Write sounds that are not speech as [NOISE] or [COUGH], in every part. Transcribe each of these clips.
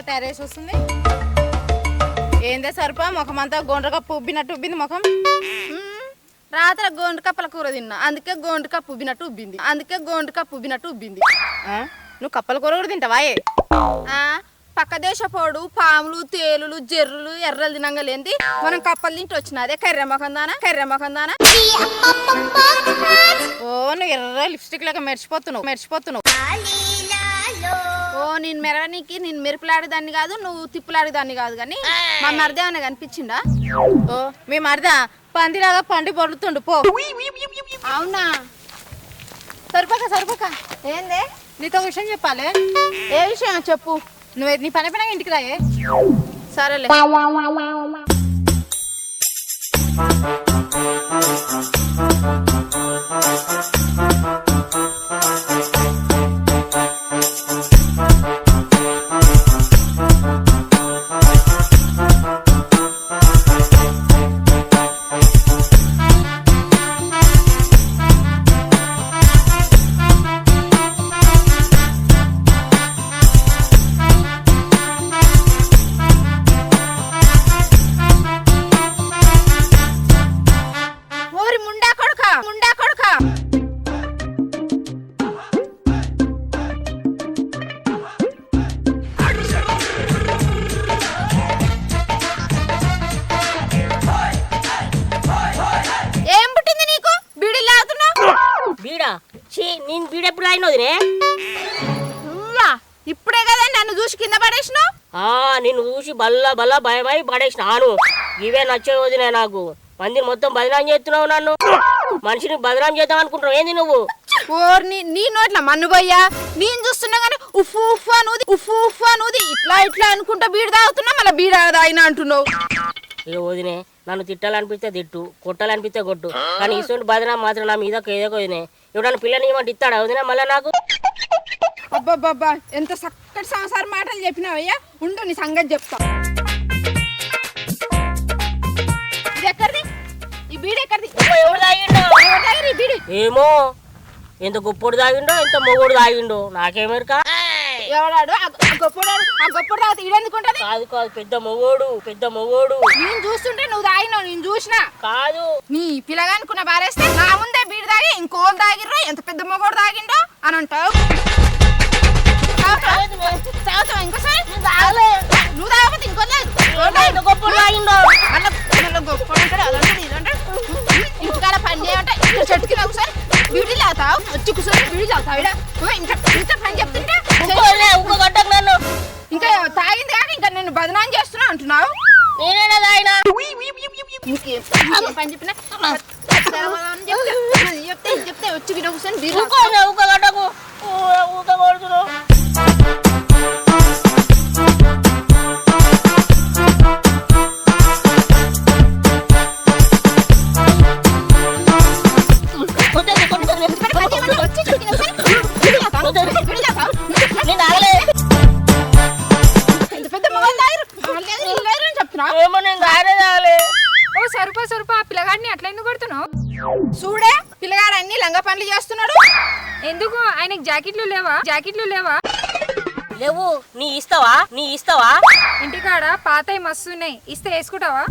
పక్కది నూనెగా తయారు చేసి వస్తుంది. ఏందే సరిపా? ముఖం అంతా గోండ్ర కప్పు ఉబ్బినట్టు ఉబ్బింది ముఖం. రాత్రి గోండు కప్పల కూర తిన్నా. అందుకే గోండు కప్పు ఉబ్బినట్టు ఉబ్బింది. అందుకే గోండు కప్పు ఉబ్బినట్టు ఉబ్బింది. ఆ? నువ్వు కప్పల కూర కూడా తింటావా పక్క దేశపోడు పాములు తేలులు జర్రులు ఎర్రలు తినంగా లేంది మనం కప్పలు తింటూ వచ్చిన. అదే కర్రె మొఖం దానా? కర్రె మొఖం దానా? ఓ నువ్వు ఎర్ర లిప్స్టిక్ లాగా మెరిచిపోతున్నావు మెరిచిపోతున్నావు నేను మెరవనికి నేను మెరుపులాడేదాన్ని కాదు నువ్వు తిప్పులాడేదాన్ని కాదు కానీ మా మరిదే ఏమైనా కనిపించిందా? ఓ మీ మరిదా పందిలాగా పండి పొరులుతుండు పో. అవునా? సరిపోక సరిపోక. ఏందే? నీతో ఒక విషయం చెప్పాలి. ఏ విషయం చెప్పు? నువ్వు నీ పని పైన ఇంటికి రాయే. సరేలే. ఓరి నిన్ను చూసి బల్ల బల్ల భయమై పడేసిన ఆను. ఇవే నచ్చే వదినే నాకు. మందిని మొత్తం బదనాం చేస్తున్నావు నన్ను. మనిషిని బదనాం చేద్దాం అనుకుంటున్నావు. ఏంది నువ్వు? ఓర్ని నీ నోట్ల మన్ను పోయ్యా నేను చూస్తున్నా కానీ ఉఫ్ఫు ఉఫ్ఫు అనుది ఉఫ్ఫు ఉఫ్ఫు అనుది. ఇట్లా ఇట్లా అనుకుంటా బీడు తాగుతున్నా మళ్ళీ బీడ తాగినా అంటున్నావు. ఇక వదినే నన్ను తిట్టాలనిపిస్తే తిట్టు కొట్టాలనిపిస్తే కొట్టు. కానీ ఇటువంటి బదనాం మాత్రం నా మీద ఏదో వదినే. ఎవడన్నా పిల్లని ఇవ్వండి ఇస్తాడా వదినా మళ్ళీ నాకు? అబ్బబ్బబ్బా ఎంత చక్కటి సంసార మాటలు చెప్పినావయ్యా. ఉండు నీ సంగతి చెప్తా. ఇది ఎక్కడిది? ఈ బీడు ఎక్కడిది? ఎవడు తాగిండో? ఎవరి ఈ బీడు? ఏమో ఎంత గొప్పోడు తాగిండో ఎంత మొగోడు తాగిండో నాకేమెరక ఎవడాడు? ఆ గొ- ఆ గొప్పడు ఆ గొప్పడు తాగితే ఈడెందుకుంటది కాదు కాదు పెద్ద మొగోడు పెద్ద మొగోడు. నేను చూస్తుంటే నువ్వు తాగినావు నేను చూసినా. కాదు. నీ పిల్లగానుకున్న బారేస్తే నా ముందే బీడు తాగి ఇంకోళ్ళు తాగిర్రో ఎంత పెద్ద మొగోడు తాగిండో అని అంటావు? తాగుతావా? ఇంకోసారి? నువ్వు తాగకపోతే ఇంకో లేదు. ఎంత గొప్పోడు తాగిండో మళ్ళా మళ్ళా గొప్పడు అంటాడు, అదంటాడు, ఇదంటాడు. ఇంటికాడ పని చేయమంటే ఇక్కడ చెట్టు కింద ఒకసారి బీడీ వచ్చి కూర్చొని బీడీ ఈడ. ఓ, ఇంత పని చెప్తుంటే ఇంకో నన్ను ఇంకా తాగింది కాక ఇంకా నేను బదనాం చేస్తున్నా అంటున్నావు నేనేనా తాగినా ఇంకేం ఇంకేం పని చెప్పినా చెప్తే వచ్చి గిడ కూర్చొని బీడీ చెప్తున్నావు ఏమో నేను తాగలే తాగలే ఓ సరుపా సరుపా ఆ పిల్లగాడిని అట్లా ఎందుకు కొడుతున్నావు? చూడే పిల్లగాడు అన్ని లంగ పనులు చేస్తున్నాడు. ఎందుకు? ఆయనకి జాకెట్లు లేవా? జాకెట్లు లేవా? లేవు. నీ ఇస్తావా? నీ ఇస్తావా? ఇంటికాడ పాతవి మస్తున్నాయి ఇస్తే వేసుకుంటావా?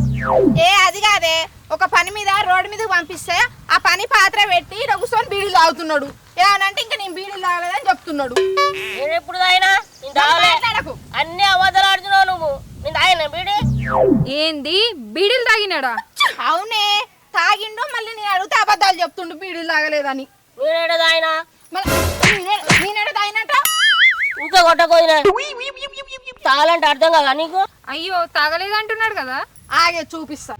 ఏ అది కాదే. ఒక పని మీద రోడ్డు మీదకి పంపిస్తే ఆ పని పాత్ర పెట్టి కూర్చొని బీడీలు తాగుతున్నాడు. ఏమనంటే ఇంకా నేను బీడీలు తాగలేదని చెప్తున్నాడు. నేను ఎప్పుడు మాట్లాడకు. అన్ని అబద్ధాలు ఆడుతున్నావు నువ్వు. తాగినా బీడి? ఏంది? బీడీలు తాగినాడా? అవునే. తాగిండు మళ్ళీ నేను అడిగితే అబద్ధాలు చెప్తుండు బీడీలు తాగలేదని. నేనేడ తాగినా? నేనేడ ఊక కొట్టకోయినా తాగాలంటే అర్థం కదా నీకు? అయ్యో తాగలేదు అంటున్నాడు కదా? ఆగే చూపిస్తా.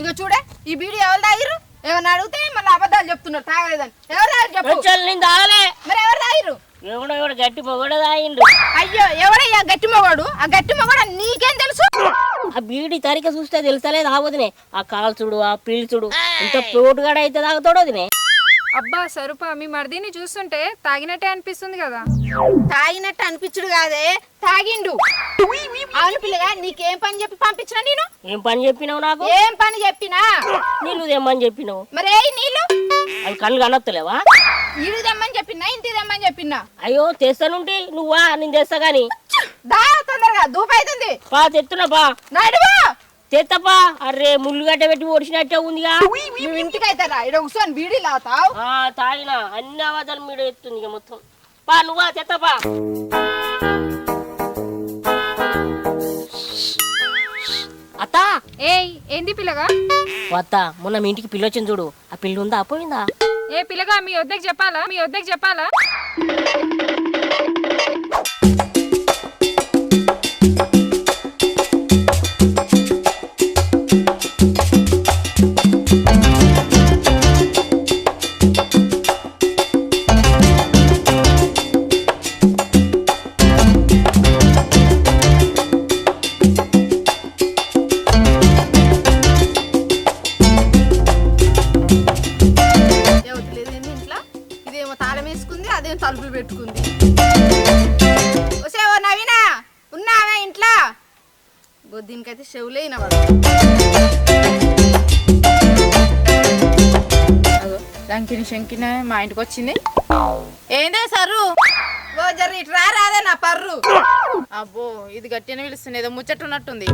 ఇక చూడే ఈ బీడీ ఎవరు తాగిరు ఏమన్నా అడిగితే మళ్ళీ అబద్ధాలు చెప్తున్నారు తాగలేదని. ఎవరు తాగిరు చెప్పు. నేను తాగలే. మరి ఎవరు తాగిరు ఎవడో ఎవడు గట్టి పొగడ తాగిండు అయ్యో ఎవడయ్యా గట్టి మొగడు? ఆ గట్టి మొగడు నీకేం తెలుసు? ఆ బీడి తరిక చూస్తే తెలుస్తలేదు ఆవదినే ఆ కాల్చుడు ఆ పీల్చుడు ఇంత ప్రోటుగాడ అయితే తాగుతాడు వదినే. అబ్బా సరుపా మీ మరిదిని చూస్తుంటే తాగినట్టే అనిపిస్తుంది కదా. తాగినట్టు అనిపించుడు కాదే తాగిండు. అవును పిల్లగా నీకేం పని చెప్పి పంపించిన నేను? ఏం పని చెప్పినావు నాకు? ఏం పని చెప్పినా? నీళ్ళు తెమ్మని చెప్పినావు. మరి నీళ్ళు? అవి కళ్ళు కనొత్తలేవా? ఈడికి తెమ్మని చెప్పినా ఇంటికి తెమ్మని చెప్పినా? అయ్యో తెస్తానుంటి. నువ్వా? నేను తెస్తా గాని. దా తొందరగా. దూపు అవుతుంది పా తెస్తున్నా పా. నడువా తెత్తపా అరే ముళ్ళుగడ్డ పెట్టి ఓడిసినట్టే ఉందిగా. నువ్వు ఇంటికి అవుతారా ఇక్కడ కూర్చొని బీడీ లాతావు. ఆ తాగిన. అన్ని అబద్ధాలు మీడ ఎత్తుంది ఇక మొత్తం. పా నువ్వా? తెత్తపా అత్త. ఏయ్ ఏంది పిల్లగా? అత్త మొన్న మీ ఇంటికి పిల్ల వచ్చింది చూడు. ఆ పిల్ల ఉందా పోయిందా? ఏ పిల్లగా మీ వద్దకు చెప్పాలా? మీ వద్దకు చెప్పాలా? ఉదయం తలుపులు పెట్టుకుంది. ఒసే ఓ నవీనా ఉన్నావే ఇంట్లో? బో దీనికైతే చెవులే వినవాడు లంకిని శంకిన మా ఇంటికి వచ్చింది. ఏందే సరు ఓ జర్రి ఇటు రా రాదే నా పర్రు. అబ్బో ఇది గట్టిన పిలుస్తుంది ఏదో ముచ్చట్టున్నట్టుంది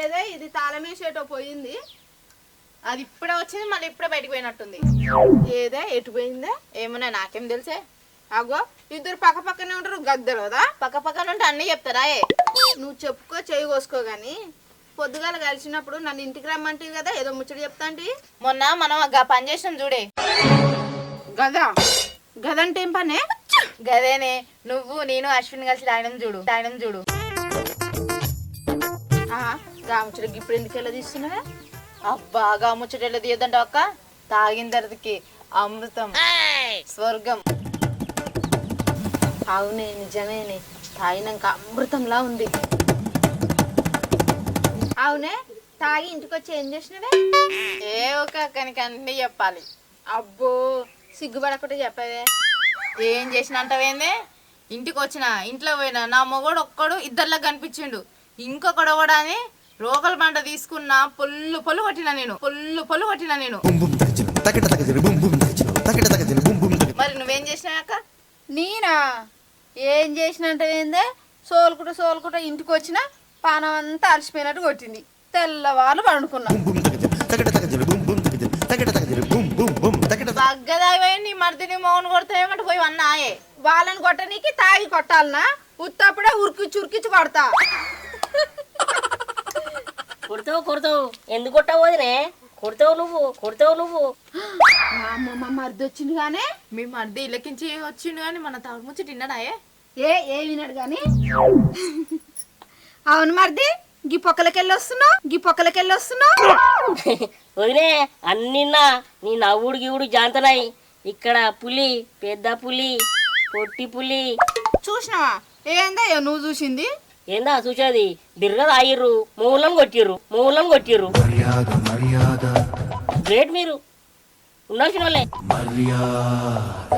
ఏదో ఇది తాళమేసేటో పోయింది. అది ఇప్పుడే వచ్చింది మళ్ళీ ఇప్పుడే బయటికి పోయినట్టుంది. ఏదే ఎటు పోయిందే? ఏమన్నా నాకేం తెలుసే. అగో ఇద్దరు పక్క పక్కనే ఉంటారు గద్దరుదా పక్క పక్కన ఉంటే అన్నీ చెప్తారా? ఏ నువ్వు చెప్పుకో చేయి కోసుకో గాని. పొద్దుగాల కలిసినప్పుడు నన్ను ఇంటికి రమ్మంటే కదా ఏదో ముచ్చట చెప్తాంటి. మొన్న మనం గా పని చేసినాం చూడే. గదా? గదంటే ఏం పనే? గదేనే. నువ్వు నేను అశ్విన్ కలిసి తాగినం చూడు. తాగినం చూడు. ఆహా, గా ముచ్చట ఇప్పుడు ఎందుకు ఎలా తీస్తున్నావే అబ్బా గా ముచ్చటెళ్ళ తీయద్దంట అక్క? తాగిన తర్వాతకి అమృతం స్వర్గం. అవునే నిజమేనే తాగినాక అమృతంలా ఉంది. అవునే తాగి ఇంటికి వచ్చి ఏం చేసినవే? ఏ ఒక అక్కనికి అన్ని చెప్పాలి. అబ్బో సిగ్గుపడకుండా చెప్పవే. ఏం చేసిన అంటావేందే ఇంటికి వచ్చిన ఇంట్లో పోయినా నా మొగోడు ఒక్కడు ఇద్దరిలా కనిపించిండు. ఇంకొకడు కూడా అని రోకల పంట తీసుకున్నా పొల్లు పొల్లు కొట్టిన నేను పొల్లు పొల్లు కొట్టిన నేను. మరి నువ్వేం చేసినావు అక్క? నేనా? ఏం చేసినంటే ఏందే సోలుకుంటూ సోలుకుంటూ ఇంటికి వచ్చిన పానం అంతా అలసిపోయినట్టు కొట్టింది. తెల్లవాళ్ళు పండుకున్నా. బుమ్ బుమ్ తగచిన తగట తగచిన బుమ్ బుమ్ తగచిన తగట తగచిన బుమ్ బుమ్ బుమ్ తగట తగ- తగ్గదాయి నీ మరిదిని మౌన్ కొడతావేమంటే పోయి అన్నాయే వాళ్ళని కొట్టనీకి తాగి కొట్టాలనా? ఉత్తప్పుడే ఉరికిచ్చి ఉరికిచ్చి కొడతా కొడతావు కొడతావు. ఎందుకు కొట్టావు వదినే? కొడతావు నువ్వు కొడతావు నువ్వు. మా అమ్మ మా మరిది వచ్చింది కానీ మీ మరిది ఇళ్ళకించి వచ్చిండు కానీ మన తాగు ముచ్చి తిన్నాడాయే ఏ? ఏ వినాడు కానీ. అవును మరిది గీ పొక్కలకెళ్ళి వస్తున్నావు గీ పొక్కలకెళ్ళి వస్తున్నావు. వదినే అన్నిన్నా నీ నవ్వుడు గివుడు జాంతనాయి. ఇక్కడ పులి పెద్ద పులి పొట్టి పులి. చూసినావా? ఏందయ్యో నువ్వు చూసింది? ఏందా చూసేది? బిర్ర తాగిర్రు మూలం కొట్టిర్రు మూలం కొట్టిర్రు. మర్యాద మర్యాద. గ్రేట్ మీరు. ఉండాల్సిన వాళ్ళే. మర్యాద.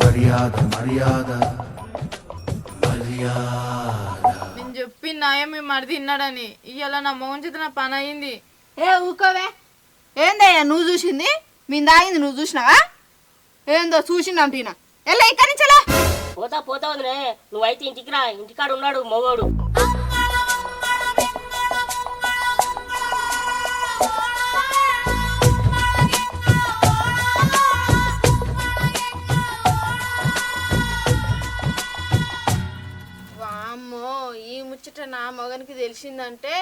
మర్యాద మర్యాద. మర్యాద. నేను చెప్పి నాయ మీ మరిది తిన్నాడని ఇవాళ నా మౌన్ చేత నా పని అయింది. ఏ ఊకోవే ఏందయ్యా నువ్వు చూసింది? మీ దాగింది నువ్వు చూసినావా? ఏందో చూసిందంటీనా ఎలా ఇక్కడి నుంచి పోతా పోతా వదినే నువ్వైతే ఇంటికి రా. ఇంటికాడ ఉన్నాడు మగోడు. వామ్మో ఈ ముచ్చట నా మగనికి తెలిసిందంటే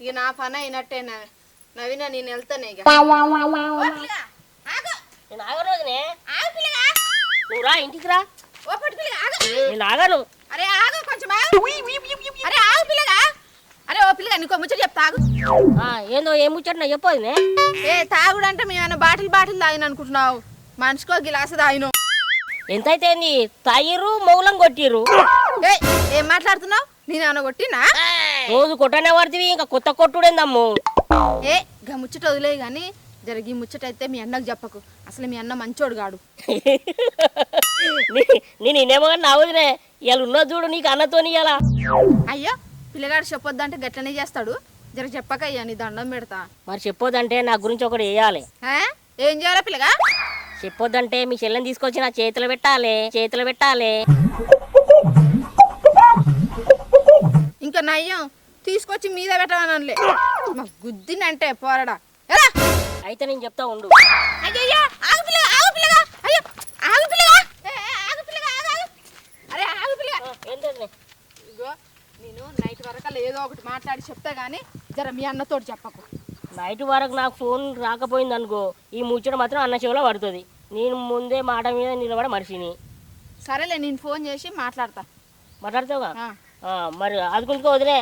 ఇక నా పని అయినట్టే నవి- నవీన నేను వెళ్తానే ఇక. నేను ఆగను వదినే ఆగు పిల్లగా. నువ్వు రా ఇంటికి రా. ఓ పొట్టి పిల్లగా, ఆగు. నేను ఆగను అరే ఆగు కొంచెం ఆగు. అరే ఆగు పిల్లగా. అరే ఓ పిల్లగా నీకో ముచ్చట చెప్తా ఆగు. ఆ, ఏందో ఏం ముచ్చట చెప్పు వదినే ఏ తాగుడు అంటే మేమన్నా బాటిల్ బాటిల్ తాగిన అనుకుంటున్నావు. మనిషికో గిలాసు తాగినావు ఎంతైతే ఏంది తాగిర్రు మౌలం కొట్టిర్రు. ఏ ఏం మాట్లాడుతున్నావు? నేను ఏమన్నా కొట్టినా? రోజు కొట్టనే పడుతుంది ఇంకా కొత్త కొట్టుడేందమ్ము. ఏ గా ముచ్చట వదిలే గాని జరిగి ముచ్చట అయితే మీ అన్నకు చెప్పకు. అసలు మీ అన్న మంచోడు నీ- [LAUGHS] నేను ఇన్నేమో కానీ నా వదినే ఇవాళ ఉన్న చూడు నీకు అన్నతోని ఇవాళ అయ్యో పిల్లగాడు చెప్పొద్దంటే గట్లనే చేస్తాడు. జర చెప్పకయ్యా నీ దండం పెడతా. మరి చెప్పొద్దంటే నా గురించి ఒకటి వేయాలి. ఆ? ఏం చేయాలా పిల్లగా? చెప్పొద్దంటే మీ చెల్లెని తీసుకొచ్చి నా చేతిలో పెట్టాలి చేతిలో పెట్టాలి. ఇంకా నయ్యం తీసుకొచ్చి మీద పెట్టమనలే మా గుద్దినంటే పోరడా. అయితే నేను చెప్తా ఉండు. అయ్యయ్యో ఆగు పిల్లగా ఆగు పిల్లగా అయ్యో ఆగు పిల్లగా ఏ, ఏ, ఆగు పిల్లగా ఆగు ఆగు. అరే ఆగు పిల్లగా ఆ, ఏంటండి ఇగో నేను నైట్ వరకు ఏదో ఒకటి మాట్లాడి చెప్తా గానీ జర మీ అన్నతోటి చెప్పకు. నైట్ వరకు నాకు ఫోన్ రాకపోయింది అనుకో ఈ ముచ్చట మాత్రం అన్న చెవిలో పడుతుంది. నేను ముందే మాట మీద నిలబడ మనిషిని. సరేలే నేను ఫోన్ చేసి మాట్లాడతా. మాట్లాడతావుగా మరి ఆదుకుంటుకో వదిలే?